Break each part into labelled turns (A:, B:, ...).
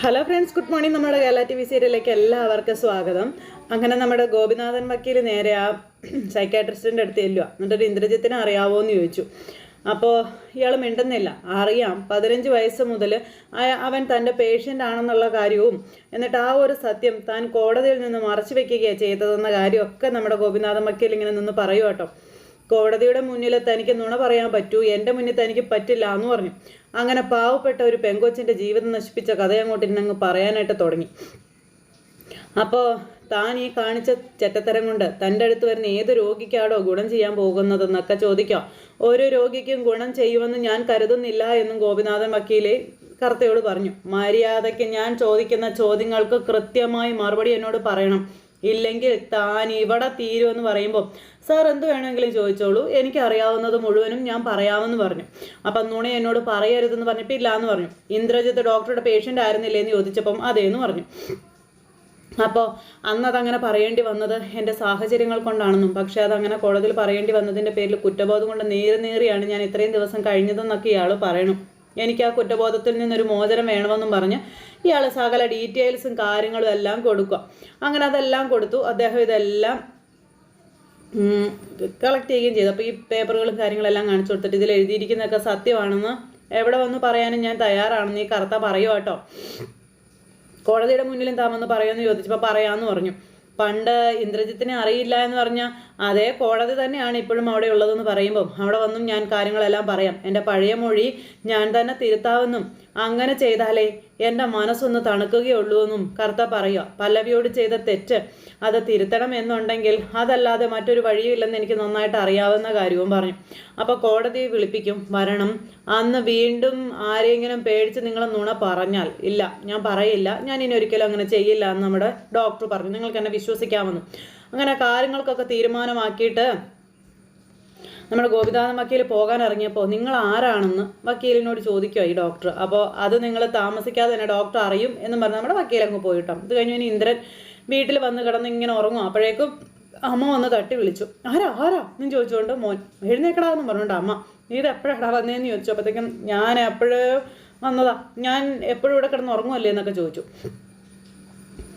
A: Hello friends good morning നമ്മുടെ Kerala T V സീരിയലിലേക്ക് എല്ലാവർക്കും സ്വാഗതം. അങ്ങനെ നമ്മുടെ ഗോപിനാഥൻ വക്കീൽ നേരെ ആ സൈക്കാട്രിസ്റ്റിന്റെ അടുത്ത് ചെല്ലുക എന്നിട്ടൊരു ഇന്ദ്രജിത്തിനെ അറിയാവോ എന്ന് ചോദിച്ചു. അപ്പോൾ ഇയാൾ മിണ്ടുന്നില്ല. അറിയാം പതിനഞ്ച് വയസ്സ് മുതൽ അവൻ തന്റെ പേഷ്യന്റ് ആണെന്നുള്ള കാര്യവും എന്നിട്ട് ആ ഒരു സത്യം താൻ കോടതിയിൽ നിന്ന് മറച്ചു വെക്കുകയാണ് ചെയ്തതെന്ന കാര്യമൊക്കെ നമ്മുടെ ഗോപിനാഥൻ വക്കീൽ ഇങ്ങനെ നിന്ന് പറയൂ കേട്ടോ. കോടതിയുടെ മുന്നിൽ തനിക്ക് നുണ പറയാൻ പറ്റൂ എന്റെ മുന്നിൽ തനിക്ക് പറ്റില്ല എന്ന് പറഞ്ഞു. അങ്ങനെ പാവപ്പെട്ട ഒരു പെങ്കൊച്ചിന്റെ ജീവിതം നശിപ്പിച്ച കഥ അങ്ങോട്ട് ഇന്നങ്ങ് പറയാനായിട്ട് തുടങ്ങി. അപ്പോൾ താൻ ഈ കാണിച്ച ചെറ്റത്തരം കൊണ്ട് തന്റെ അടുത്ത് വരുന്ന ഏത് രോഗിക്കാണോ ഗുണം ചെയ്യാൻ പോകുന്നതെന്നൊക്കെ ചോദിക്കാം. ഓരോ രോഗിക്കും ഗുണം ചെയ്യുമെന്ന് ഞാൻ കരുതുന്നില്ല എന്നും ഗോപിനാഥൻ വക്കീലെ കർത്തയോട് പറഞ്ഞു. മര്യാദയ്ക്ക് ഞാൻ ചോദിക്കുന്ന ചോദ്യങ്ങൾക്ക് കൃത്യമായി മറുപടി എന്നോട് പറയണം. ഇല്ലെങ്കിൽ താൻ ഇവിടെ തീരുമെന്ന് പറയുമ്പോൾ സാർ എന്ത് വേണമെങ്കിലും ചോദിച്ചോളൂ. എനിക്ക് അറിയാവുന്നത് മുഴുവനും ഞാൻ പറയാമെന്ന് പറഞ്ഞു. അപ്പം നുണ എന്നോട് പറയരുതെന്ന് പറഞ്ഞപ്പോൾ എന്ന് പറഞ്ഞു. ഇന്ദ്രജിത്ത് ഡോക്ടറുടെ പേഷ്യന്റ് ആയിരുന്നില്ലേ എന്ന് ചോദിച്ചപ്പം അതേന്ന് പറഞ്ഞു. അപ്പോൾ അന്നതങ്ങനെ പറയേണ്ടി വന്നത് എന്റെ സാഹചര്യങ്ങൾ കൊണ്ടാണെന്നും പക്ഷേ അതങ്ങനെ കോടതിയിൽ പറയേണ്ടി വന്നതിന്റെ പേരിൽ കുറ്റബോധം കൊണ്ട് നേരി നേറിയാണ് ഞാൻ ഇത്രയും ദിവസം കഴിഞ്ഞതെന്നൊക്കെ ഇയാൾ പറയണം. എനിക്ക് ആ കുറ്റബോധത്തിൽ നിന്നൊരു മോചനം വേണമെന്നും പറഞ്ഞ് ഇയാൾ സകല ഡീറ്റെയിൽസും കാര്യങ്ങളും എല്ലാം കൊടുക്കുക. അങ്ങനെ അതെല്ലാം കൊടുത്തു. അദ്ദേഹം ഇതെല്ലാം കളക്ട് ചെയ്യുകയും ചെയ്തു. അപ്പോൾ ഈ പേപ്പറുകളും കാര്യങ്ങളെല്ലാം കാണിച്ചു കൊടുത്തിട്ട് ഇതിൽ എഴുതിയിരിക്കുന്നതൊക്കെ സത്യമാണെന്ന് എവിടെ വന്ന് പറയാനും ഞാൻ തയ്യാറാണെന്ന് ഈ കറുത്ത പറയുക കേട്ടോ കോടതിയുടെ മുന്നിലും താമെന്ന് പറയുമെന്ന് ചോദിച്ചപ്പോൾ പറയാമെന്ന് പറഞ്ഞു. പണ്ട് ഇന്ദ്രജിത്തിനെ അറിയില്ല എന്ന് പറഞ്ഞാൽ അതേ കോടതി തന്നെയാണ് ഇപ്പോഴും അവിടെ ഉള്ളതെന്ന് പറയുമ്പം. അവിടെ വന്നും ഞാൻ കാര്യങ്ങളെല്ലാം പറയാം. എന്റെ പഴയ മൊഴി ഞാൻ തന്നെ തിരുത്താമെന്നും അങ്ങനെ ചെയ്താലേ എന്റെ മനസ്സൊന്ന് തണുക്കുകയുള്ളൂ എന്നും കർത്ത പറയുക. പല്ലവിയോട് ചെയ്ത തെറ്റ് അത് തിരുത്തണം എന്നുണ്ടെങ്കിൽ അതല്ലാതെ മറ്റൊരു വഴിയുമില്ലെന്ന് എനിക്ക് നന്നായിട്ട് അറിയാവുന്ന കാര്യവും പറഞ്ഞു. അപ്പോൾ കോടതിയെ വിളിപ്പിക്കും. വരണം. അന്ന് വീണ്ടും ആരെങ്കിലും പേടിച്ച് നിങ്ങൾ നുണ പറഞ്ഞാൽ ഇല്ല. ഞാൻ പറയില്ല. ഞാൻ ഇനി ഒരിക്കലും അങ്ങനെ ചെയ്യില്ല എന്ന് നമ്മുടെ ഡോക്ടർ പറഞ്ഞു. നിങ്ങൾക്ക് എന്നെ വിശ്വസിക്കാമെന്ന്. അങ്ങനെ കാര്യങ്ങൾക്കൊക്കെ തീരുമാനമാക്കിയിട്ട് നമ്മുടെ ഗോപിനാഥൻ വക്കീൽ പോകാൻ ഇറങ്ങിയപ്പോൾ നിങ്ങൾ ആരാണെന്ന് വക്കീലിനോട് ചോദിക്കുക ഈ ഡോക്ടർ. അപ്പോൾ അത് നിങ്ങൾ താമസിക്കാതെ തന്നെ ഡോക്ടർ അറിയും എന്ന് പറഞ്ഞ് നമ്മുടെ വക്കീൽ അങ്ങ് പോയിട്ടോ. ഇത് കഴിഞ്ഞ് ഇനി ഇന്ദ്രൻ വീട്ടിൽ വന്ന് കിടന്ന് ഇങ്ങനെ ഉറങ്ങും. അപ്പോഴേക്കും അമ്മ വന്ന് തട്ടി വിളിച്ചു. ആരാ? ആരാ? എന്ന് ചോദിച്ചുകൊണ്ട് മോൻ എഴുന്നേക്കടാ എന്ന് പറഞ്ഞുകൊണ്ട് അമ്മ നീ ഇത് എപ്പോഴാടാ വന്നേന്ന്? ചോദിച്ചു അപ്പോഴത്തേക്കും ഞാൻ എപ്പോഴും വന്നതാ? ഞാൻ എപ്പോഴും ഇവിടെ കിടന്ന് ഉറങ്ങുമല്ലേ എന്നൊക്കെ ചോദിച്ചു.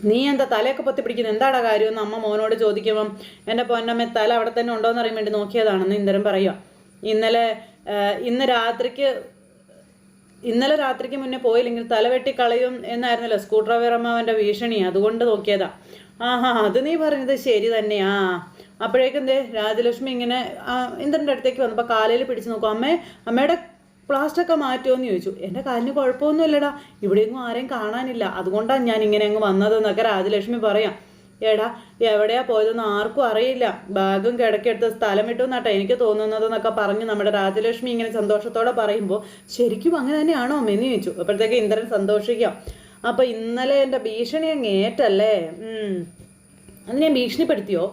A: നീ എന്താ തലയൊക്കെ പൊത്തി പിടിക്കുന്നത് എന്താടാ കാര്യമെന്ന് അമ്മ മോനോട് ചോദിക്കുമ്പം എന്റെ പൊന്നമ്മ തല അവിടെ തന്നെ ഉണ്ടോ എന്ന് അറിയാൻ വേണ്ടി നോക്കിയതാണെന്ന് ഇന്ദ്രൻ പറയുക ഇന്നലെ ഇന്ന് രാത്രിക്ക് ഇന്നലെ രാത്രിക്ക് മുന്നേ പോയില്ലെങ്കിൽ തല വെട്ടി കളയും എന്നായിരുന്നല്ലോ സ്ക്രൂ ഡ്രൈവർ അമ്മാവന്റെ ഭീഷണി. അതുകൊണ്ട് നോക്കിയതാ. ആഹാ അത് നീ പറഞ്ഞത് ശരി തന്നെയാ. അപ്പോഴേക്കും എന്തേ രാജലക്ഷ്മി ഇങ്ങനെ ഇന്ദ്രന്റെ അടുത്തേക്ക് വന്നപ്പോൾ കാലയിൽ പിടിച്ച് നോക്കും. അമ്മേ അമ്മയുടെ പ്ലാസ്റ്റൊക്കെ മാറ്റുമെന്ന് ചോദിച്ചു. എന്റെ കാലിന് കുഴപ്പമൊന്നുമില്ലടാ. ഇവിടെയൊന്നും ആരെയും കാണാനില്ല. അതുകൊണ്ടാണ് ഞാൻ ഇങ്ങനെ അങ്ങ് വന്നതെന്നൊക്കെ രാജലക്ഷ്മി പറയാം. എടാ എവിടെയാ പോയതെന്ന് ആർക്കും അറിയില്ല. ബാഗും കിടക്കെടുത്ത് സ്ഥലം വിട്ടു എന്നാട്ടെ എനിക്ക് തോന്നുന്നതെന്നൊക്കെ പറഞ്ഞ് നമ്മുടെ രാജലക്ഷ്മി ഇങ്ങനെ സന്തോഷത്തോടെ പറയുമ്പോൾ ശരിക്കും അങ്ങനെ തന്നെയാണോ മെന്ന് ചോദിച്ചു. അപ്പോഴത്തേക്ക് ഇന്ദ്രൻ സന്തോഷിക്കാം. അപ്പോൾ ഇന്നലെ എന്റെ ഭീഷണി അങ്ങ് ഏറ്റല്ലേ? അത് ഞാൻ ഭീഷണിപ്പെടുത്തിയോ?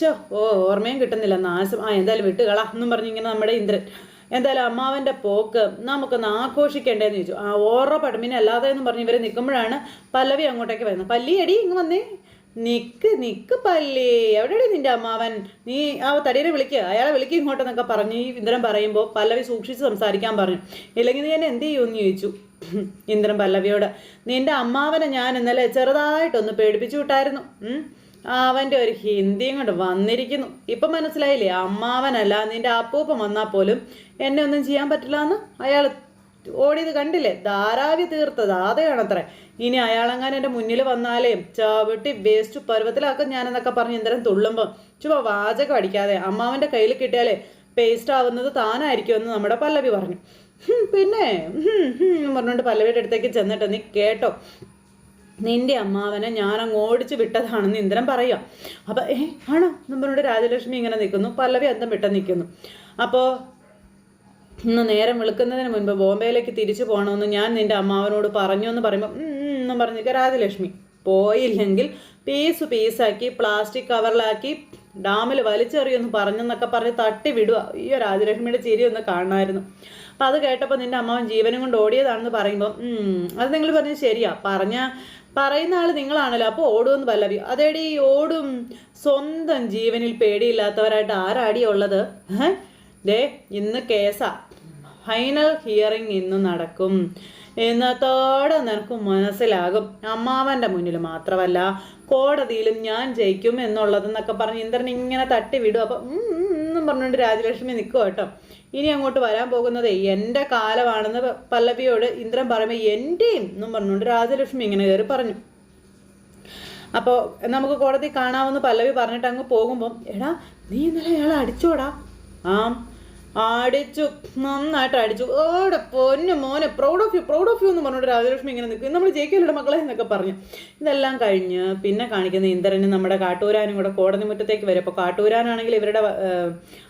A: ശോ ഓ ഓർമ്മയും കിട്ടുന്നില്ല. നാശം. ആ എന്തായാലും വിട്ടുകളാ എന്നും പറഞ്ഞിങ്ങനെ നമ്മുടെ ഇന്ദ്രൻ എന്തായാലും അമ്മാവന്റെ പോക്ക് നമുക്കൊന്ന് ആഘോഷിക്കേണ്ടതെന്ന് ചോദിച്ചു. ആ ഓറ പടമിനെ അല്ലാതെ എന്ന് പറഞ്ഞ് ഇവരെ നിൽക്കുമ്പോഴാണ് പല്ലവി അങ്ങോട്ടേക്ക് വരുന്നത്. പല്ലി എടി ഇങ്ങ് വന്നേ. നിക്ക് നിക്ക് പല്ലി. എവിടെയാണ് നിന്റെ അമ്മാവൻ? നീ ആ തടിയെ വിളിക്കുക അയാളെ വിളിക്കുക ഇങ്ങോട്ടെന്നൊക്കെ പറഞ്ഞു ഈ ഇന്ദ്രൻ പറയുമ്പോൾ പല്ലവി സൂക്ഷിച്ച് സംസാരിക്കാൻ പറഞ്ഞു. ഇല്ലെങ്കിൽ നീ എന്നെ എന്ത് ചെയ്യുമെന്ന് ചോദിച്ചു. ഇന്ദ്രൻ പല്ലവിയോട് നിന്റെ അമ്മാവനെ ഞാൻ ഇന്നലെ ചെറുതായിട്ടൊന്ന് പേടിപ്പിച്ചു വിട്ടായിരുന്നു. അവന്റെ ഒരു ഹിന്ദിയും കൊണ്ട് വന്നിരിക്കുന്നു. ഇപ്പം മനസ്സിലായില്ലേ? അമ്മാവനല്ല നിന്റെ അപ്പൂപ്പ വന്നാൽ പോലും എന്നെ ഒന്നും ചെയ്യാൻ പറ്റില്ല എന്ന് അയാൾ ഓടിയത് കണ്ടില്ലേ? ധാരാവി തീർത്തത്. അതെയാണത്രേ ഇനി അയാളെങ്ങാനും എന്റെ മുന്നിൽ വന്നാലേ ചവിട്ടി വേസ്റ്റ് പരുവത്തിലാക്കും ഞാനെന്നൊക്കെ പറഞ്ഞ് ഇന്ദ്രൻ തുള്ളുമ്പോൾ ചുമ്മാ വാചകം അടിക്കാതെ അമ്മാവന്റെ കയ്യിൽ കിട്ടിയാലേ പേസ്റ്റ് ആവുന്നത് താനായിരിക്കും എന്ന് നമ്മുടെ പല്ലവി പറഞ്ഞു. പിന്നെ? പറഞ്ഞുകൊണ്ട് പല്ലവിയുടെ അടുത്തേക്ക് ചെന്നിട്ട് നീ കേട്ടോ. നിന്റെ അമ്മാവനെ ഞാൻ അങ്ങ് ഓടിച്ച് വിട്ടതാണെന്ന് ഇന്ദ്രൻ പറയുക. അപ്പം ഏ ആണോ? നമ്മളോട് രാജലക്ഷ്മി ഇങ്ങനെ നിൽക്കുന്നു. പല്ലവി അന്തം വിട്ട നിൽക്കുന്നു. അപ്പോൾ ഇന്ന് നേരം വിളിക്കുന്നതിന് മുൻപ് ബോംബെയിലേക്ക് തിരിച്ചു പോകണമെന്ന് ഞാൻ നിന്റെ അമ്മാവനോട് പറഞ്ഞു എന്ന് പറയുമ്പോൾ എന്നും പറഞ്ഞിരിക്കുക രാജലക്ഷ്മി. പോയില്ലെങ്കിൽ പീസ് പീസാക്കി പ്ലാസ്റ്റിക് കവറിലാക്കി ഡാമിൽ വലിച്ചെറിയൊന്ന് പറഞ്ഞെന്നൊക്കെ പറഞ്ഞ് തട്ടി വിടുക ഈ രാജലക്ഷ്മിയുടെ ചിരി ഒന്ന് കാണണമായിരുന്നു. അപ്പം അത് കേട്ടപ്പോൾ നിന്റെ അമ്മാവൻ ജീവനും കൊണ്ട് ഓടിയതാണെന്ന് പറയുമ്പോൾ അത് നിങ്ങൾ പറഞ്ഞത് ശരിയാ. പറഞ്ഞ പറയുന്ന ആൾ നിങ്ങളാണല്ലോ അപ്പോൾ ഓടുമെന്ന് പല്ലവി. അതേടി ഓടും സ്വന്തം ജീവനിൽ പേടിയില്ലാത്തവരായിട്ട് ആരാടിയുള്ളത് ദേ ഇന്ന് കേസാ. ഫൈനൽ ഹിയറിംഗ് ഇന്ന് നടക്കും. ഇന്നത്തോടെ നിനക്ക് മനസ്സിലാകും. അമ്മാവന്റെ മുന്നിൽ മാത്രമല്ല കോടതിയിലും ഞാൻ ജയിക്കും എന്നുള്ളതെന്നൊക്കെ പറഞ്ഞ് ഇന്ദ്രൻ ഇങ്ങനെ തട്ടി വിടും അപ്പം എന്നും പറഞ്ഞുകൊണ്ട് രാജലക്ഷ്മി നിൽക്കും കേട്ടോ. ഇനി അങ്ങോട്ട് വരാൻ പോകുന്നത് എന്റെ കാലമാണെന്ന് പല്ലവിയോട് ഇന്ദ്രൻ പറയുമ്പോൾ എന്റെയും എന്നും പറഞ്ഞുകൊണ്ട് രാജലക്ഷ്മി ഇങ്ങനെ കയറി പറഞ്ഞു. അപ്പോൾ നമുക്ക് കോടതി കാണാമെന്ന് പല്ലവി പറഞ്ഞിട്ട് അങ്ങ് പോകുമ്പം എടാ നീ ഇന്നലെ അയാളെ അടിച്ചോടാ? ആ. അടിച്ചു. നന്നായിട്ട് അടിച്ചു. ഓടെ പൊന്നു മോനെ proud of you proud of you എന്ന് പറഞ്ഞിട്ട് രാജലക്ഷ്മി ഇങ്ങനെ നിൽക്കും നമ്മൾ ജയിക്കലുടെ മക്കളെ എന്നൊക്കെ പറഞ്ഞു. ഇതെല്ലാം കഴിഞ്ഞ് പിന്നെ കാണിക്കുന്ന ഇന്ദ്രനും നമ്മുടെ കാട്ടൂരാനും കൂടെ കോടതി മുറ്റത്തേക്ക് വരും. അപ്പോൾ കാട്ടൂരാനാണെങ്കിൽ ഇവരുടെ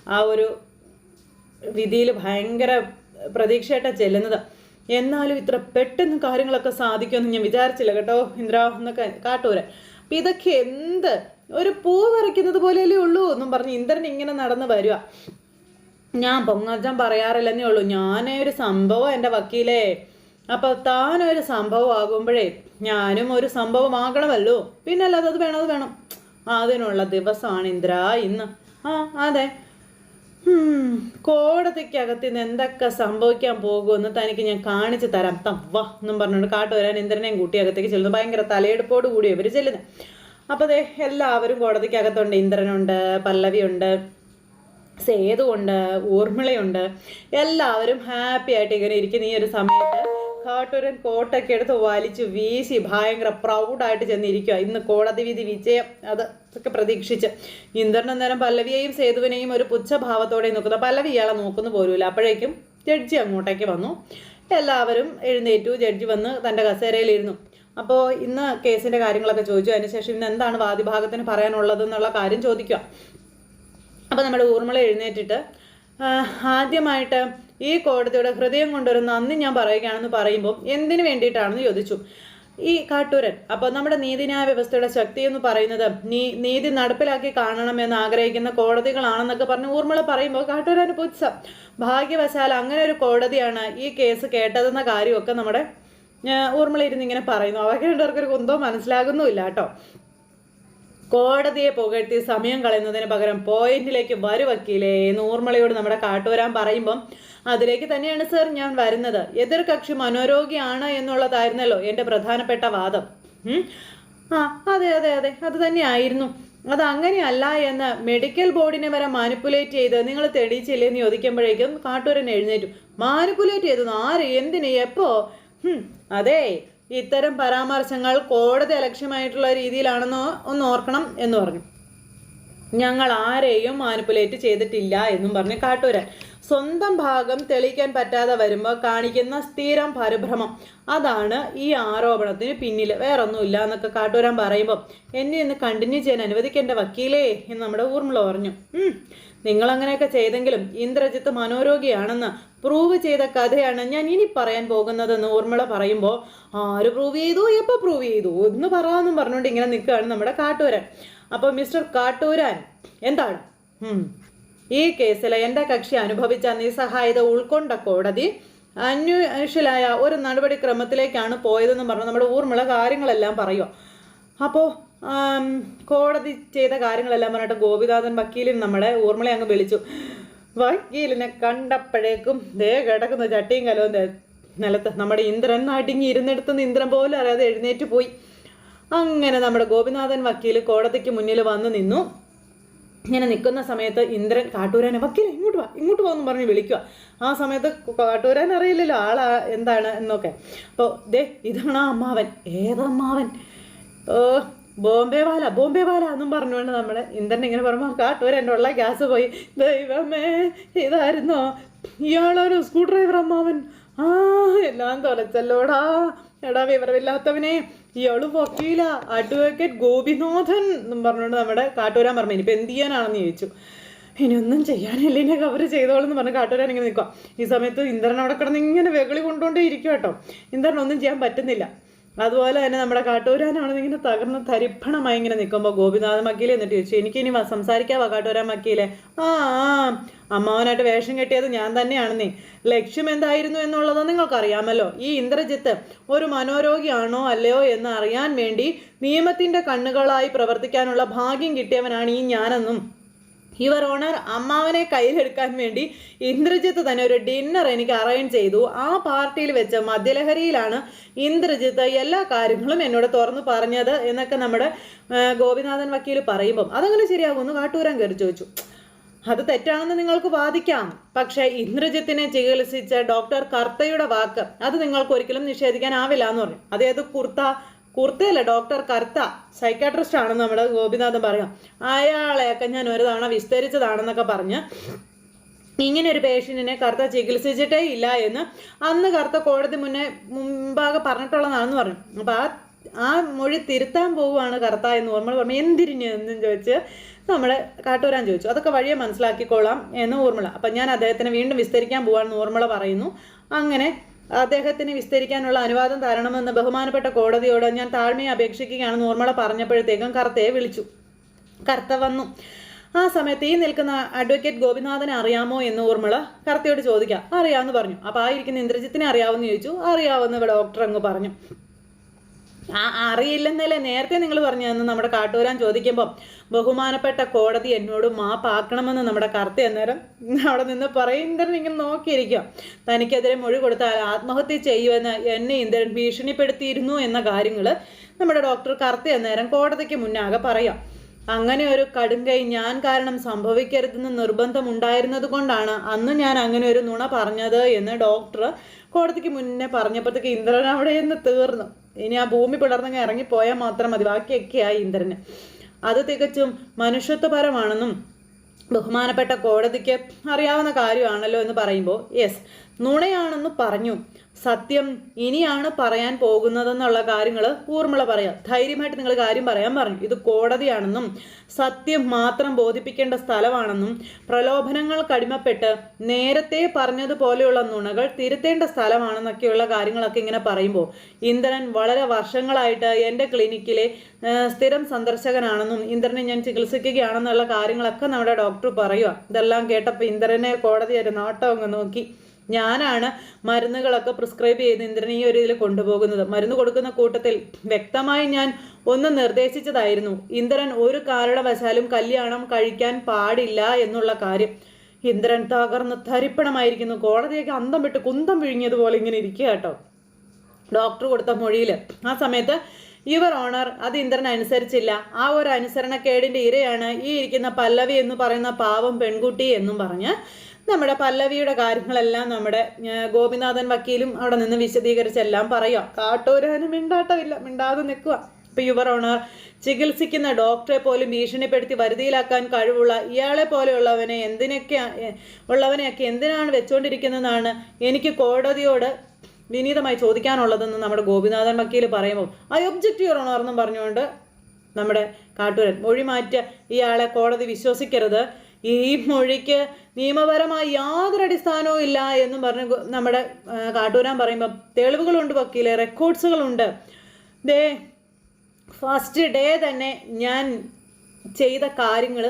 A: ആ ഒരു വിധിയിൽ ഭയങ്കര പ്രതീക്ഷയായിട്ടാണ് ചെല്ലുന്നത്. എന്നാലും ഇത്ര പെട്ടെന്ന് കാര്യങ്ങളൊക്കെ സാധിക്കുമെന്ന് ഞാൻ വിചാരിച്ചില്ല കേട്ടോ ഇന്ദ്ര എന്നൊക്കെ കാട്ടൂര്. അപ്പം ഇതൊക്കെ എന്ത്? ഒരു പൂ പറിക്കുന്നത് പോലെയല്ലേ ഉള്ളൂ എന്നും പറഞ്ഞ് ഇന്ദ്രൻ ഇങ്ങനെ നടന്ന് വരിക ഞാൻ പൊങ്ങച്ചൻ പറയാറില്ലെന്നേ ഉള്ളൂ. ഞാനേ ഒരു സംഭവം എന്റെ വക്കീലേ. അപ്പോൾ താനൊരു സംഭവം ആകുമ്പോഴേ ഞാനും ഒരു സംഭവമാകണമല്ലോ പിന്നെ അല്ലാതെ അത് വേണം അത് വേണം. അതിനുള്ള ദിവസമാണ് ഇന്ദ്ര ഇന്ന്. ആ അതെ. കോടതിക്കകത്ത് നിന്ന് എന്തൊക്കെ സംഭവിക്കാൻ പോകുമെന്ന് തനിക്ക് ഞാൻ കാണിച്ചു തരാം. തവ്വ എന്നും പറഞ്ഞുകൊണ്ട് കാട്ടുവരാൻ ഇന്ദ്രനെയും കൂട്ടി അകത്തേക്ക് ചെല്ലുന്നു. ഭയങ്കര തലയെടുപ്പോട് കൂടി ഇവർ ചെല്ലുന്നത് അപ്പോൾ അതെ എല്ലാവരും കോടതിക്കകത്തുണ്ട്. ഇന്ദ്രനുണ്ട് പല്ലവിയുണ്ട് സേതുണ്ട് ഊർമിളയുണ്ട്. എല്ലാവരും ഹാപ്പി ആയിട്ട് ഇങ്ങനെ ഇരിക്കുന്ന. ഈ ഒരു സമയത്ത് കാട്ടൂരൻ കോട്ടൊക്കെ എടുത്ത് വലിച്ചു വീശി ഭയങ്കര പ്രൗഡായിട്ട് ചെന്നിരിക്കുക ഇന്ന് കോടതി വിധി വിജയം. അത് ഒക്കെ പ്രതീക്ഷിച്ച്. ഇന്ദ്രൻ അന്നേരം പല്ലവിയെയും സേതുവിനെയും ഒരു പുച്ഛഭാവത്തോടെ നോക്കുന്നു. പല്ലവി ഇയാളെ നോക്കുന്നു പോലുമില്ല. അപ്പോഴേക്കും ജഡ്ജി അങ്ങോട്ടേക്ക് വന്നു. എല്ലാവരും എഴുന്നേറ്റു. ജഡ്ജി വന്ന് തന്റെ കസേരയിലിരുന്നു. അപ്പോൾ ഇന്ന് കേസിന്റെ കാര്യങ്ങളൊക്കെ ചോദിച്ചു. അതിനുശേഷം ഇന്ന് എന്താണ് വാദിഭാഗത്തിന് പറയാനുള്ളത് എന്നുള്ള കാര്യം ചോദിക്കുക. അപ്പോൾ നമ്മുടെ ഊർമിള എഴുന്നേറ്റിട്ട് ആദ്യമായിട്ട് ഈ കോടതിയുടെ ഹൃദയം കൊണ്ടൊരു നന്ദി ഞാൻ പറയുകയാണെന്ന് പറയുമ്പോൾ എന്തിനു വേണ്ടിയിട്ടാണെന്ന് ചോദിച്ചു. ഈ കാട്ടൂരൻ അപ്പോൾ നമ്മുടെ നീതിന്യായ വ്യവസ്ഥയുടെ ശക്തി എന്ന് പറയുന്നത് നീ നീതി നടപ്പിലാക്കി കാണണമെന്ന് ആഗ്രഹിക്കുന്ന കോടതികളാണെന്നൊക്കെ പറഞ്ഞ് ഊർമിള പറയുമ്പോൾ കാട്ടൂരന് പുച്ഛം ഭാഗ്യവശാൽ അങ്ങനെ ഒരു കോടതിയാണ് ഈ കേസ് കേട്ടതെന്ന കാര്യമൊക്കെ നമ്മുടെ ഊർമ്മള ഇരുന്ന് ഇങ്ങനെ പറയുന്നു. അവർക്ക് രണ്ടുപേർക്കൊരു കുന്തോ മനസ്സിലാകുന്നുമില്ല കേട്ടോ. കോടതിയെ പുകഴ്ത്തി സമയം കളയുന്നതിന് പകരം പോയിന്റിലേക്ക് വരു എന്ന് ഊർമിളയോട് നമ്മുടെ കാട്ടുവരാൻ പറയുമ്പം അതിലേക്ക് തന്നെയാണ് സർ ഞാൻ വരുന്നത്. എതിർ കക്ഷി മനോരോഗിയാണ് എന്നുള്ളതായിരുന്നല്ലോ എന്റെ പ്രധാനപ്പെട്ട വാദം. ആ അതെ അതെ അതെ അത് തന്നെയായിരുന്നു. അത് അങ്ങനെയല്ല എന്ന് മെഡിക്കൽ ബോർഡിനെ വരെ മാനിപ്പുലേറ്റ് ചെയ്ത് നിങ്ങൾ തെളിയിച്ചില്ലേ എന്ന് ചോദിക്കുമ്പോഴേക്കും കാട്ടൂരൻ എഴുന്നേറ്റു. മാനിപ്പുലേറ്റ് ചെയ്തു ആര്? എന്തിന്? എപ്പോ? അതെ ഇത്തരം പരാമർശങ്ങൾ കോടതി അലക്ഷ്യമായിട്ടുള്ള രീതിയിലാണെന്ന് ഒന്ന് ഓർക്കണം എന്ന് പറഞ്ഞു. ഞങ്ങൾ ആരെയും മാനിപ്പുലേറ്റ് ചെയ്തിട്ടില്ല എന്നും പറഞ്ഞ് കാട്ടൂരൻ. സ്വന്തം ഭാഗം തെളിയിക്കാൻ പറ്റാതെ വരുമ്പോൾ കാണിക്കുന്ന സ്ഥിരം പരിഭ്രമം അതാണ് ഈ ആരോപണത്തിന് പിന്നിൽ വേറൊന്നുമില്ല എന്നൊക്കെ കാട്ടൂരാൻ പറയുമ്പോൾ എന്നെ ഇന്ന് കണ്ടിന്യൂ ചെയ്യാൻ അനുവദിക്കേണ്ട വക്കീലേ എന്ന് നമ്മുടെ ഊർമിള പറഞ്ഞു. "ഉം, നിങ്ങൾ അങ്ങനെയൊക്കെ ചെയ്തെങ്കിലും ഇന്ദ്രജിത്ത് മനോരോഗിയാണെന്ന് പ്രൂവ് ചെയ്ത കഥയാണ് ഞാൻ ഇനി പറയാൻ പോകുന്നതെന്ന് ഊർമിള പറയുമ്പോൾ ആര് പ്രൂവ് ചെയ്തു? എപ്പോൾ പ്രൂവ് ചെയ്തു? എന്ന് പറയാമെന്നും പറഞ്ഞുകൊണ്ട് ഇങ്ങനെ നിൽക്കുകയാണ് നമ്മുടെ കാട്ടൂരൻ അപ്പോൾ മിസ്റ്റർ കാട്ടൂരാൻ എന്താണ്. ഈ കേസിൽ എന്റെ കക്ഷി അനുഭവിച്ച നിസ്സഹായത ഉൾക്കൊണ്ട കോടതി അന്വേഷലായ ഒരു നടപടിക്രമത്തിലേക്കാണ് പോയതെന്ന് പറഞ്ഞ് നമ്മുടെ ഊർമിള കാര്യങ്ങളെല്ലാം പറയുക അപ്പോൾ കോടതി ചെയ്ത കാര്യങ്ങളെല്ലാം പറഞ്ഞിട്ട് ഗോപിനാഥൻ വക്കീലിന് നമ്മളെ ഊർമിളെ അങ്ങ് വിളിച്ചു. വക്കീലിനെ കണ്ടപ്പോഴേക്കും ദേ കിടക്കുന്ന ചട്ടിയും കലവും നിലത്ത്. നമ്മുടെ ഇന്ദ്രൻ നടുങ്ങി ഇരുന്നിടത്തുനിന്ന് ഇന്ദ്രൻ പോലും അറിയാതെ എഴുന്നേറ്റ് പോയി. അങ്ങനെ നമ്മുടെ ഗോപിനാഥൻ വക്കീൽ കോടതിക്ക് മുന്നിൽ വന്ന് നിന്നു. ഇങ്ങനെ നിൽക്കുന്ന സമയത്ത് ഇന്ദ്രൻ കാട്ടൂരാനെ വക്കീല ഇങ്ങോട്ട് വാ ഇങ്ങോട്ട് പോകുന്നു പറഞ്ഞ് വിളിക്കുക. ആ സമയത്ത് കാട്ടൂരാൻ അറിയില്ലല്ലോ ആളാ എന്താണ്? എന്നൊക്കെ. അപ്പോൾ ദേ ഇതാണ് ആ അമ്മാവൻ. ഏതമ്മാവൻ? ഓ ബോംബെ വാല ബോംബെ വാല എന്നും പറഞ്ഞുകൊണ്ട് നമ്മുടെ ഇന്ദ്രൻ ഇങ്ങനെ പറയുമ്പോൾ കാട്ടൂരന്റെ ഉള്ള ഗ്യാസ് പോയി. ദൈവമേ ഇതായിരുന്നോ? ഇയാളൊരു സ്ക്രൂ ഡ്രൈവർ അമ്മാവൻ. ആ എല്ലാം തൊലച്ചല്ലോടാ. എടാ വിവരമില്ലാത്തവനെ ഇയാൾ വക്കീല. അഡ്വക്കേറ്റ് ഗോപിനാഥൻ എന്നും പറഞ്ഞുകൊണ്ട് നമ്മുടെ കാട്ടൂരാൻ പറഞ്ഞു. ഇനിയിപ്പോൾ എന്ത് ചെയ്യാനാണെന്ന് ചോദിച്ചു. ഇനിയൊന്നും ചെയ്യാനില്ല. ഇനി കവർ ചെയ്തോളെന്ന് പറഞ്ഞ് കാട്ടൂരാൻ ഇങ്ങനെ നിൽക്കുക ഈ സമയത്ത് ഇന്ദ്രൻ അവിടെ കിടന്ന് ഇങ്ങനെ വെകളി കൊണ്ടുകൊണ്ടേ ഇരിക്കും കേട്ടോ ഇന്ദ്രൻ ഒന്നും ചെയ്യാൻ പറ്റുന്നില്ല. അതുപോലെ തന്നെ നമ്മുടെ കാട്ടൂരാനാണെന്ന് ഇങ്ങനെ തകർന്ന് തരിപ്പണമായി ഇങ്ങനെ നിൽക്കുമ്പോൾ ഗോപിനാഥ വക്കീൽ എന്നിട്ട് ചോദിച്ചു എനിക്കിനി സംസാരിക്കാവാ കാട്ടൂരാൻ മക്കീലെ? ആ ആ അമ്മാവനായിട്ട് വേഷം കെട്ടിയത് ഞാൻ തന്നെയാണെന്നേ. ലക്ഷ്യം എന്തായിരുന്നു എന്നുള്ളത് നിങ്ങൾക്കറിയാമല്ലോ. ഈ ഇന്ദ്രജിത്ത് ഒരു മനോരോഗിയാണോ അല്ലയോ എന്ന് അറിയാൻ വേണ്ടി നിയമത്തിന്റെ കണ്ണുകളായി പ്രവർത്തിക്കാനുള്ള ഭാഗ്യം കിട്ടിയവനാണ് ഈ ഞാനെന്നും. യുവർ ഓണർ അമ്മാവനെ കയ്യിലെടുക്കാൻ വേണ്ടി ഇന്ദ്രജിത്ത് തന്നെ ഒരു ഡിന്നർ എനിക്ക് അറേഞ്ച് ചെയ്തു. ആ പാർട്ടിയിൽ വെച്ച മദ്യലഹരിയിലാണ് ഇന്ദ്രജിത്ത് എല്ലാ കാര്യങ്ങളും എന്നോട് തുറന്നു പറഞ്ഞത് എന്നൊക്കെ നമ്മുടെ ഗോപിനാഥൻ വക്കീൽ പറയുമ്പം. അതങ്ങനെ ശരിയാകുമെന്ന് കാട്ടൂരാൻ കയറി ചോദിച്ചു. അത് തെറ്റാണെന്ന് നിങ്ങൾക്ക് വാദിക്കാം. പക്ഷേ ഇന്ദ്രജിത്തിനെ ചികിത്സിച്ച ഡോക്ടർ കർത്തയുടെ വാക്ക് അത് നിങ്ങൾക്ക് ഒരിക്കലും നിഷേധിക്കാനാവില്ല എന്ന് പറഞ്ഞു. അതായത് കുർത്ത കുർത്തയല്ല ഡോക്ടർ കർത്ത സൈക്കാട്രിസ്റ്റ് ആണെന്ന് നമ്മുടെ ഗോപിനാഥൻ പറയാം. അയാളെയൊക്കെ ഞാൻ ഒരു തവണ വിസ്തരിച്ചതാണെന്നൊക്കെ പറഞ്ഞ് ഇങ്ങനെ ഒരു പേഷ്യന്റിനെ കർത്ത ചികിത്സിച്ചിട്ടേ ഇല്ല എന്ന് അന്ന് കർത്ത കോടതി മുന്നേ മുമ്പാകെ പറഞ്ഞിട്ടുള്ളതാണെന്ന് പറഞ്ഞു. അപ്പോൾ ആ ആ മൊഴി തിരുത്താൻ പോവുകയാണ് കർത്ത എന്ന് ഓർമ്മ പറഞ്ഞു. എന്തിരിഞ്ഞ് എന്നും ചോദിച്ച് നമ്മൾ കാട്ടുവരാൻ ചോദിച്ചു. അതൊക്കെ വഴിയെ മനസ്സിലാക്കിക്കോളാം എന്ന് ഓർമ്മള അപ്പം ഞാൻ അദ്ദേഹത്തിന് വീണ്ടും വിസ്തരിക്കാൻ പോവാണെന്ന് ഓർമ്മള പറയുന്നു. അങ്ങനെ അദ്ദേഹത്തിന് വിസ്തരിക്കാനുള്ള അനുവാദം തരണമെന്ന് ബഹുമാനപ്പെട്ട കോടതിയോട് ഞാൻ താഴ്മയെ അപേക്ഷിക്കുകയാണെന്ന് ഓർമ്മള പറഞ്ഞപ്പോഴത്തേക്കും കർത്തയെ വിളിച്ചു. കർത്ത വന്നു. ആ സമയത്ത് ഈ നിൽക്കുന്ന അഡ്വക്കേറ്റ് ഗോപിനാഥനെ അറിയാമോ എന്ന് ഊർമിള കർത്തയോട് ചോദിക്കാം. അറിയാമെന്ന് പറഞ്ഞു. അപ്പോൾ ആയിരിക്കുന്ന ഇന്ദ്രജിത്തിനെ അറിയാമെന്ന് ചോദിച്ചു. അറിയാവുന്ന ഇവിടെ ഡോക്ടർ അങ്ങ് പറഞ്ഞു. ആ അറിയില്ലെന്നല്ലേ നേരത്തെ നിങ്ങൾ പറഞ്ഞതെന്ന് നമ്മുടെ കാട്ടൂരാൻ ചോദിക്കുമ്പോൾ ബഹുമാനപ്പെട്ട കോടതി എന്നോട് മാപ്പാക്കണമെന്ന് നമ്മുടെ കർത്ത അന്നേരം അവിടെ നിന്ന് പറയും. ഇന്ദ്രൻ ഇങ്ങനെ നോക്കിയിരിക്കുക തനിക്കെതിരെ മൊഴി കൊടുത്താൽ ആത്മഹത്യ ചെയ്യുമെന്ന് എന്നെ ഇന്ദ്രൻ ഭീഷണിപ്പെടുത്തിയിരുന്നു എന്ന കാര്യങ്ങൾ നമ്മുടെ ഡോക്ടർ കർത്ത അന്നേരം കോടതിക്ക് മുന്നാകെ പറയാം. അങ്ങനെ ഒരു കടുങ്കൈ ഞാൻ കാരണം സംഭവിക്കരുതെന്ന് നിർബന്ധമുണ്ടായിരുന്നത് കൊണ്ടാണ് അന്ന് ഞാൻ അങ്ങനെ ഒരു നുണ പറഞ്ഞത് എന്ന് ഡോക്ടർ കോടതിക്ക് മുന്നേ പറഞ്ഞപ്പോഴത്തേക്ക് ഇന്ദ്രൻ അവിടെ നിന്ന് തീർന്നു. ഇനി ആ ഭൂമി പിളർന്നങ്ങ് ഇറങ്ങിപ്പോയാൽ മാത്രം മതി. ബാക്കിയൊക്കെയായി ഇന്ദ്രന്. അത് തികച്ചും മനുഷ്യത്വപരമാണെന്നും ബഹുമാനപ്പെട്ട കോടതിക്ക് അറിയാവുന്ന കാര്യമാണല്ലോ എന്ന് പറയുമ്പോൾ യെസ് നുണയാണെന്ന് പറഞ്ഞു. സത്യം ഇനിയാണ് പറയാൻ പോകുന്നതെന്നുള്ള കാര്യങ്ങൾ ഊർമിള പറയാം. ധൈര്യമായിട്ട് നിങ്ങൾ കാര്യം പറയാൻ പറഞ്ഞു. ഇത് കോടതിയാണെന്നും സത്യം മാത്രം ബോധിപ്പിക്കേണ്ട സ്ഥലമാണെന്നും പ്രലോഭനങ്ങൾ കടിമപ്പെട്ട് നേരത്തെ പറഞ്ഞതുപോലെയുള്ള നുണകൾ തിരുത്തേണ്ട സ്ഥലമാണെന്നൊക്കെയുള്ള കാര്യങ്ങളൊക്കെ ഇങ്ങനെ പറയുമ്പോൾ ഇന്ദ്രൻ വളരെ വർഷങ്ങളായിട്ട് എന്റെ ക്ലിനിക്കിലെ സ്ഥിരം സന്ദർശകനാണെന്നും ഇന്ദ്രനെ ഞാൻ ചികിത്സിക്കുകയാണെന്നുള്ള കാര്യങ്ങളൊക്കെ നമ്മുടെ ഡോക്ടർ പറയുക ഇതെല്ലാം കേട്ടപ്പോൾ ഇന്ദ്രനെ കോടതി ഒരു നോട്ടം അങ്ങ് നോക്കി. ഞാനാണ് മരുന്നുകളൊക്കെ പ്രിസ്ക്രൈബ് ചെയ്ത് ഇന്ദ്രനെ ഈ ഒരു ഇതിൽ കൊണ്ടുപോകുന്നത്. മരുന്ന് കൊടുക്കുന്ന കൂട്ടത്തിൽ വ്യക്തമായി ഞാൻ ഒന്ന് നിർദ്ദേശിച്ചതായിരുന്നു. ഇന്ദ്രൻ ഒരു കാരണവശാലും കല്യാണം കഴിക്കാൻ പാടില്ല എന്നുള്ള കാര്യം. ഇന്ദ്രൻ തകർന്ന് തരിപ്പണമായിരിക്കുന്നു. കോടതിയൊക്കെ അന്തം വിട്ട് കുന്തം വിഴുങ്ങിയതുപോലെ ഇങ്ങനെ ഇരിക്കുക കേട്ടോ. ഡോക്ടർ കൊടുത്ത മൊഴിയിൽ ആ സമയത്ത് ഇവർ ഓണർ അത് ഇന്ദ്രൻ അനുസരിച്ചില്ല. ആ ഒരു അനുസരണക്കേടിന്റെ ഇരയാണ് ഈ ഇരിക്കുന്ന പല്ലവി എന്ന് പറയുന്ന പാവം പെൺകുട്ടി എന്നും പറഞ്ഞ് നമ്മുടെ പല്ലവിയുടെ കാര്യങ്ങളെല്ലാം നമ്മുടെ ഗോപിനാഥൻ വക്കീലും അവിടെ നിന്ന് വിശദീകരിച്ചെല്ലാം പറയുക കാട്ടൂരാനും മിണ്ടാട്ടമില്ല മിണ്ടാതെ നിൽക്കുക. ഇപ്പൊ യുവർ ഓണർ ചികിത്സിക്കുന്ന ഡോക്ടറെ പോലും ഭീഷണിപ്പെടുത്തി വരുതിയിലാക്കാൻ കഴിവുള്ള ഇയാളെ പോലെയുള്ളവനെ എന്തിനൊക്കെ ഉള്ളവനെയൊക്കെ എന്തിനാണ് വെച്ചുകൊണ്ടിരിക്കുന്നതെന്നാണ് എനിക്ക് കോടതിയോട് വിനീതമായി ചോദിക്കാനുള്ളതെന്ന് നമ്മുടെ ഗോപിനാഥൻ വക്കീൽ പറയുമ്പോൾ ഐ ഒബ്ജക്റ്റ് യുവർ ഓണർ എന്നും പറഞ്ഞുകൊണ്ട് നമ്മുടെ കാട്ടൂരൻ മൊഴി മാറ്റി ഇയാളെ കോടതി വിശ്വസിക്കരുത്. ഈ മൊഴിക്ക് നിയമപരമായി യാതൊരു അടിസ്ഥാനവും ഇല്ല എന്നും പറഞ്ഞ് നമ്മുടെ കാട്ടൂരാൻ പറയുമ്പോൾ തെളിവുകളുണ്ട് വക്കീലെ റെക്കോർഡ്സുകളുണ്ട്. ദേ ഫസ്റ്റ് ഡേ തന്നെ ഞാൻ ചെയ്ത കാര്യങ്ങൾ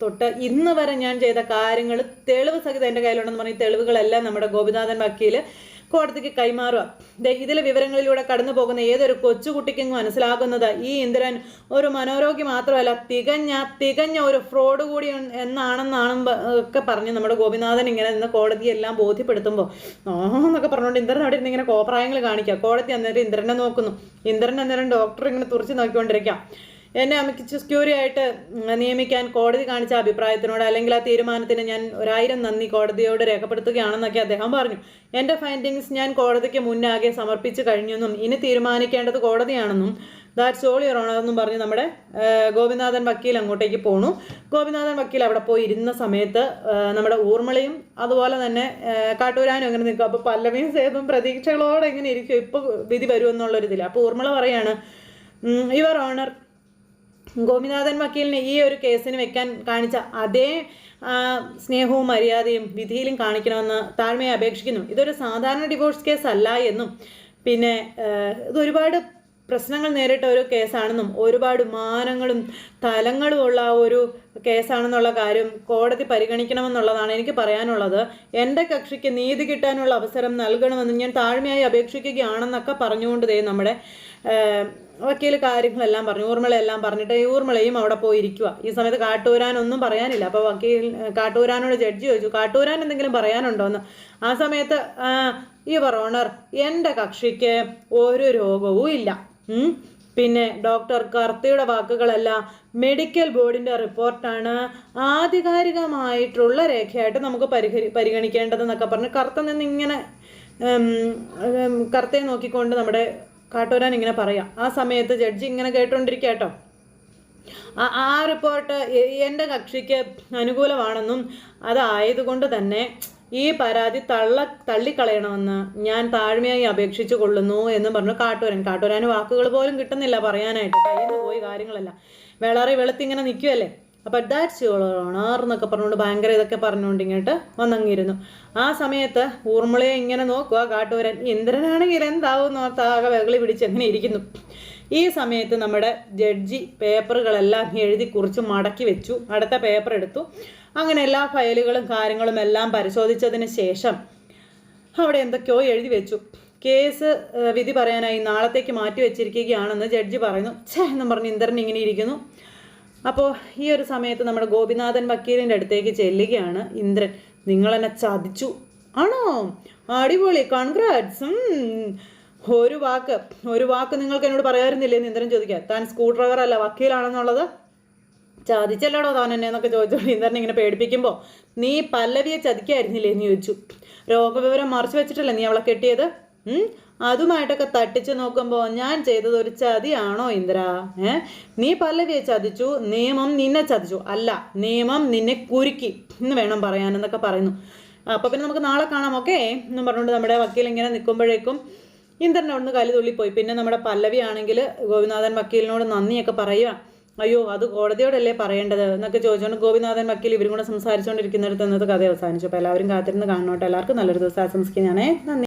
A: തൊട്ട് ഇന്ന് വരെ ഞാൻ ചെയ്ത കാര്യങ്ങൾ തെളിവ് സഹിതം എന്റെ കയ്യിലുണ്ടെന്ന് പറഞ്ഞ തെളിവുകളെല്ലാം നമ്മുടെ ഗോപിനാഥൻ വക്കീൽ കോടതിക്ക് കൈമാറുക. ഇതിലെ വിവരങ്ങളിലൂടെ കടന്നു പോകുന്ന ഏതൊരു കൊച്ചുകുട്ടിക്കും മനസ്സിലാകുന്നത് ഈ ഇന്ദ്രൻ ഒരു മനോരോഗി മാത്രമല്ല തികഞ്ഞ തികഞ്ഞ ഒരു ഫ്രോഡ് കൂടി എന്നാണെന്നാണ് ഒക്കെ പറഞ്ഞ് നമ്മുടെ ഗോപിനാഥൻ ഇങ്ങനെ നിന്ന് കോടതിയെല്ലാം ബോധ്യപ്പെടുത്തുമ്പോൾ ആ എന്നൊക്കെ പറഞ്ഞുകൊണ്ട് ഇന്ദ്രൻ അവിടെ ഇരുന്ന് ഇങ്ങനെ കോപ്രായങ്ങൾ കാണിക്കുക. കോടതി അന്നേരം ഇന്ദ്രനെ നോക്കുന്നു. ഇന്ദ്രൻ അന്നേരം ഡോക്ടർ ഇങ്ങനെ തുറച്ച് നോക്കിക്കൊണ്ടിരിക്കുക. എന്നെ അമിക്കച്ച് സെക്യൂരി ആയിട്ട് നിയമിക്കാൻ കോടതി കാണിച്ച അഭിപ്രായത്തിനോട് അല്ലെങ്കിൽ ആ തീരുമാനത്തിന് ഞാൻ ഒരായിരം നന്ദി കോടതിയോട് രേഖപ്പെടുത്തുകയാണെന്നൊക്കെ അദ്ദേഹം പറഞ്ഞു. എന്റെ ഫൈൻഡിങ്സ് ഞാൻ കോടതിക്ക് മുന്നാകെ സമർപ്പിച്ചു കഴിഞ്ഞെന്നും ഇനി തീരുമാനിക്കേണ്ടത് കോടതിയാണെന്നും ദാറ്റ്സ് ഓൾ യുവർ ഓണർ എന്നും പറഞ്ഞ് നമ്മുടെ ഗോപിനാഥൻ വക്കീൽ അങ്ങോട്ടേക്ക് പോണു. ഗോപിനാഥൻ വക്കീൽ അവിടെ പോയി ഇരുന്ന സമയത്ത് നമ്മുടെ ഊർമിളയും അതുപോലെ തന്നെ കാട്ടൂരാനും അങ്ങനെ നിൽക്കും. അപ്പോൾ പല്ലവിയും സേതും പ്രതീക്ഷകളോടെ ഇങ്ങനെ ഇരിക്കും. ഇപ്പോൾ വിധി വരുമെന്നുള്ളൊരിതിൽ അപ്പോൾ ഊർമിള പറയാണ് യുവർ ഓണർ ഗോപിനാഥൻ വക്കീലിനെ ഈ ഒരു കേസിന് വെക്കാൻ കാണിച്ച അതേ സ്നേഹവും മര്യാദയും വിധിയിലും കാണിക്കണമെന്ന് താഴ്മയെ അപേക്ഷിക്കുന്നു. ഇതൊരു സാധാരണ ഡിവോഴ്സ് കേസ് അല്ല എന്നും പിന്നെ ഇത് ഒരുപാട് പ്രശ്നങ്ങൾ നേരിട്ട ഒരു കേസാണെന്നും ഒരുപാട് മാനങ്ങളും തലങ്ങളും ഉള്ള ഒരു കേസാണെന്നുള്ള കാര്യം കോടതി പരിഗണിക്കണമെന്നുള്ളതാണ് എനിക്ക് പറയാനുള്ളത്. എന്റെ കക്ഷിക്ക് നീതി കിട്ടാനുള്ള അവസരം നൽകണമെന്ന് ഞാൻ താഴ്മയായി അപേക്ഷിക്കുകയാണെന്നൊക്കെ പറഞ്ഞുകൊണ്ട് ദേ നമ്മുടെ വക്കീൽ കാര്യങ്ങളെല്ലാം പറഞ്ഞു ഊർമിളയെല്ലാം പറഞ്ഞിട്ട് ഊർമിളയും അവിടെ പോയി ഇരിക്കുക ഈ സമയത്ത് കാട്ടൂരാനൊന്നും പറയാനില്ല. അപ്പോൾ വക്കീൽ കാട്ടൂരാനോട് ജഡ്ജി ചോദിച്ചു കാട്ടൂരാൻ എന്തെങ്കിലും പറയാനുണ്ടോ? എന്ന്. ആ സമയത്ത് ഈ പറോണർ എന്റെ കക്ഷിക്ക് ഒരു രോഗവും ഇല്ല. പിന്നെ ഡോക്ടർ കർത്തയുടെ വാക്കുകളല്ല മെഡിക്കൽ ബോർഡിന്റെ റിപ്പോർട്ടാണ് ആധികാരികമായിട്ടുള്ള രേഖയായിട്ട് നമുക്ക് പരിഹരി പരിഗണിക്കേണ്ടതെന്നൊക്കെ പറഞ്ഞ് കർത്ത നിന്ന് ഇങ്ങനെ കർത്തയെ നോക്കിക്കൊണ്ട് നമ്മുടെ കാട്ടൂരാൻ ഇങ്ങനെ പറയാം. ആ സമയത്ത് ജഡ്ജി ഇങ്ങനെ കേട്ടോണ്ടിരിക്കുക കേട്ടോ. ആ റിപ്പോർട്ട് എന്റെ കക്ഷിക്ക് അനുകൂലമാണെന്നും അതായതുകൊണ്ട് തന്നെ ഈ പരാതി തള്ള തള്ളിക്കളയണമെന്ന് ഞാൻ താഴ്മയായി അപേക്ഷിച്ചു കൊള്ളുന്നു എന്ന് പറഞ്ഞു കാട്ടൂരൻ. കാട്ടൂരാന് വാക്കുകൾ പോലും കിട്ടുന്നില്ല പറയാനായിട്ട്. കയ്യിൽ നിന്ന് പോയി കാര്യങ്ങളല്ല. വെളറി വെളുത്തിങ്ങനെ നിൽക്കുമല്ലേ അപ്പം ദാറ്റ്സ് യുവർ ഓണർ എന്നൊക്കെ പറഞ്ഞുകൊണ്ട് ഭയങ്കര ഇതൊക്കെ പറഞ്ഞുകൊണ്ട് ഇങ്ങോട്ട് വന്നങ്ങിയിരുന്നു. ആ സമയത്ത് ഊർമിളയെ ഇങ്ങനെ നോക്കുക കാട്ടൂരൻ ഇന്ദ്രനാണെങ്കിൽ എന്താവും ആകെ വെകളി പിടിച്ച് അങ്ങനെ ഇരിക്കുന്നു? ഈ സമയത്ത് നമ്മുടെ ജഡ്ജി പേപ്പറുകളെല്ലാം എഴുതി കുറിച്ച് മടക്കി വെച്ചു. അടുത്ത പേപ്പർ എടുത്തു. അങ്ങനെ എല്ലാ ഫയലുകളും കാര്യങ്ങളും എല്ലാം പരിശോധിച്ചതിന് ശേഷം അവിടെ എന്തൊക്കെയോ എഴുതി വെച്ചു. കേസ് വിധി പറയാനായി നാളത്തേക്ക് മാറ്റി വെച്ചിരിക്കുകയാണെന്ന് ജഡ്ജി പറയുന്നു. ഛേ എന്നും പറഞ്ഞ് ഇന്ദ്രൻ ഇങ്ങനെ ഇരിക്കുന്നു. അപ്പോൾ ഈ ഒരു സമയത്ത് നമ്മുടെ ഗോപിനാഥൻ വക്കീലിന്റെ അടുത്തേക്ക് ചെല്ലുകയാണ് ഇന്ദ്രൻ. നിങ്ങൾ എന്നെ ചതിച്ചു. ആണോ? അടിപൊളി. കൺഗ്രാറ്റ്സ് ഒരു വാക്ക്. ഒരു വാക്ക് നിങ്ങൾക്ക് എന്നോട് പറയാറുന്നില്ലേ? എന്ന് ഇന്ദ്രൻ ചോദിക്കുക. താൻ സ്ക്രൂ ഡ്രൈവർ അല്ല വക്കീലാണെന്നുള്ളത്? ചതിച്ചല്ലോടോ താൻ എന്നെ? എന്നൊക്കെ ചോദിച്ചോണ്ട് ഇന്ദ്രൻ ഇങ്ങനെ പേടിപ്പിക്കുമ്പോൾ നീ പല്ലവിയെ ചതിക്കായിരുന്നില്ലേ? എന്ന് ചോദിച്ചു. രോഗവിവരം മറച്ചു വെച്ചിട്ടല്ലേ നീ അവളെ കെട്ടിയത്? അതുമായിട്ടൊക്കെ തട്ടിച്ച് നോക്കുമ്പോൾ ഞാൻ ചെയ്തത് ഒരു ചതിയാണോ ഇന്ദ്ര? ഏ? നീ പല്ലവിയെ ചതിച്ചു നിയമം നിന്നെ ചതിച്ചു. അല്ല നിയമം നിന്നെ കുരുക്കി എന്ന് വേണം പറയാനെന്നൊക്കെ പറയുന്നു. അപ്പോൾ പിന്നെ നമുക്ക് നാളെ കാണാം ഓക്കെ? എന്നും പറഞ്ഞുകൊണ്ട് നമ്മുടെ വക്കീൽ ഇങ്ങനെ നിൽക്കുമ്പോഴേക്കും ഇന്ദ്രൻ ഒന്ന് കലി തുള്ളിപ്പോയി. പിന്നെ നമ്മുടെ പല്ലവി ആണെങ്കിൽ ഗോപിനാഥൻ വക്കീലിനോട് നന്ദിയൊക്കെ പറയുക. അയ്യോ അത് കോടതിയോടല്ലേ പറയേണ്ടത്? എന്നൊക്കെ ചോദിച്ചുകൊണ്ട് ഗോപിനാഥൻ വക്കീൽ ഇവരും കൂടെ സംസാരിച്ചുകൊണ്ടിരിക്കുന്നിടത്ത് ഇന്നത്തെ കഥ അവസാനിച്ചു. അപ്പോൾ എല്ലാവരും കാത്തിരുന്ന് കാണണോട്ടെ. എല്ലാവർക്കും നല്ലൊരു ദിവസം ആശംസിക്കുന്നതാണേ. നന്ദി.